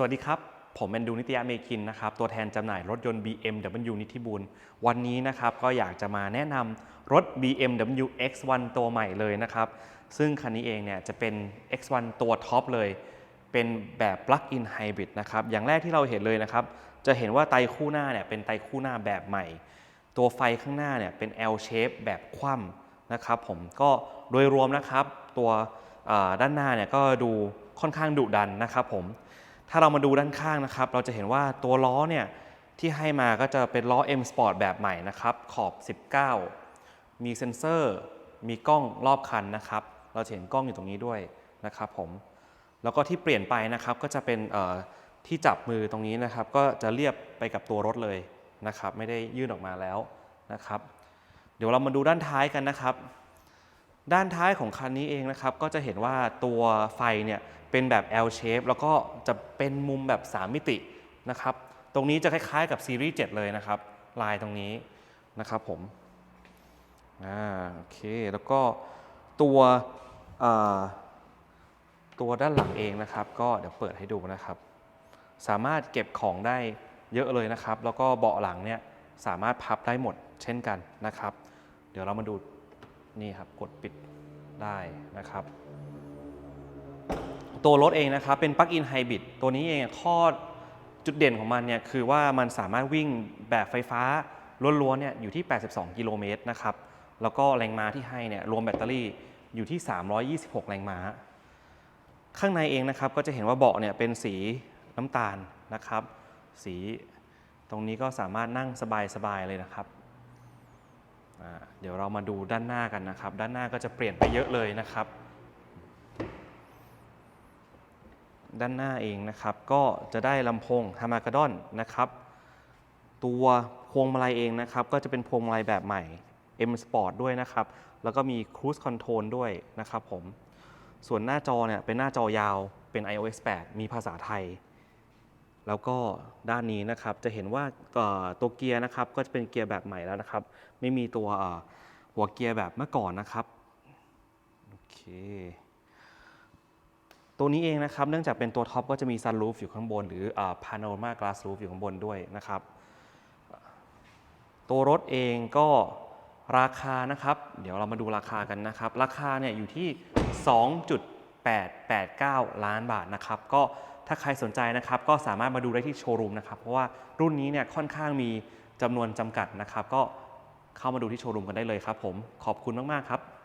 สวัสดีครับ ผมเป็นดูนิตยะเมคินนะครับ ตัวแทนจำหน่ายรถยนต์ BMW นิธิบูลวันนี้นะครับก็อยากจะมาแนะนำรถ BMW X1 ตัวใหม่เลยนะครับ ซึ่งคันนี้เองเนี่ยจะเป็น X1 ตัวท็อปเลย เป็นแบบ Plug-in Hybrid นะครับ อย่างแรกที่เราเห็นเลยนะครับ จะเห็นว่าไตคู่หน้าเนี่ยเป็นไตคู่หน้าแบบใหม่ ตัวไฟข้างหน้าเนี่ยเป็น L shape แบบคว่ำนะครับผม ก็โดยรวมนะครับ ตัวด้านหน้าเนี่ยก็ดูค่อนข้างดุดันนะครับผม ถ้าเรามาดูด้านข้างนะครับ เราจะเห็นว่าตัวล้อเนี่ยที่ให้มาก็จะเป็นล้อ M Sport แบบใหม่นะครับ ขอบ 19 มีเซ็นเซอร์ มีกล้องรอบคันนะครับ เราเห็นกล้องอยู่ตรงนี้ด้วยนะครับผม แล้วก็ที่เปลี่ยนไปนะครับก็จะเป็นที่จับมือตรงนี้นะครับ ก็จะเรียบไปกับตัวรถเลยนะครับ ไม่ได้ยื่นออกมาแล้วนะครับ เดี๋ยวเรามาดูด้านท้ายกันนะครับ ด้านท้ายของคันนี้เองนะครับ ก็จะเห็นว่าตัวไฟเนี่ยเป็นแบบ L shape แล้วก็จะเป็นมุมแบบ 3 มิตินะครับ ตรงนี้จะคล้ายๆกับซีรีส์7เลยนะครับ ลายตรงนี้นะครับผม อ่าโอเค แล้วก็ตัวตัวด้านหลังเองนะครับ ก็เดี๋ยวเปิดให้ดูนะครับ สามารถเก็บของได้เยอะเลยนะครับ แล้วก็เบาะหลังเนี่ยสามารถพับได้หมดเช่นกันนะครับ เดี๋ยวเรามาดู นี่ครับกดปิดได้นะครับ ตัวรถเองนะครับเป็นปลั๊กอินไฮบริดตัวนี้เองข้อจุดเด่นของมันเนี่ยคือว่ามันสามารถวิ่งแบบไฟฟ้าล้วนๆเนี่ยอยู่ที่ 82 กิโลเมตรนะครับ แล้วก็แรงม้าที่ให้เนี่ยรวมแบตเตอรี่อยู่ที่ 326 แรงม้า ข้างในเองนะครับก็จะเห็นว่าเบาะเนี่ยเป็นสีน้ำตาลนะครับ สีตรงนี้ก็สามารถนั่งสบายๆเลยนะครับ เดี๋ยวเรามาดูด้านหน้ากันนะครับ ด้านหน้าก็จะเปลี่ยนไปเยอะเลยนะครับ ด้านหน้าเองนะครับ ก็จะได้ลำโพงฮามากาดอนนะครับ ตัวพวงมาลัยเองนะครับ ก็จะเป็นพวงมาลัยแบบใหม่ M Sport ด้วยนะครับ แล้วก็มี Cruise Control ด้วยนะครับผม ส่วนหน้าจอเนี่ยเป็นหน้าจอยาวเป็น iOS 8 มีภาษาไทย แล้วก็ด้านนี้นะครับจะเห็นว่าตัวเกียร์นะครับก็จะเป็นเกียร์แบบใหม่แล้วนะครับ ไม่มีตัวหัวเกียร์แบบเมื่อก่อนนะครับโอเคตัวนี้เองนะครับเนื่องจากเป็นตัวท็อปก็จะมี sunroof อยู่ข้างบน หรือเอ่อ panorama glass roof อยู่ข้างบนด้วยนะครับ ตัวรถเองก็ราคานะครับ เดี๋ยวเรามาดูราคากันนะครับ ราคาเนี่ยอยู่ที่ 8,89 ล้านบาทนะครับก็ถ้าใครสนใจนะครับก็สามารถมาดูได้ที่โชว์รูมนะครับเพราะว่ารุ่นนี้เนี่ยค่อนข้างมีจำนวนจำกัดนะครับ ก็เข้ามาดูที่โชว์รูมกันได้เลยครับผมขอบคุณมาก ๆ ครับ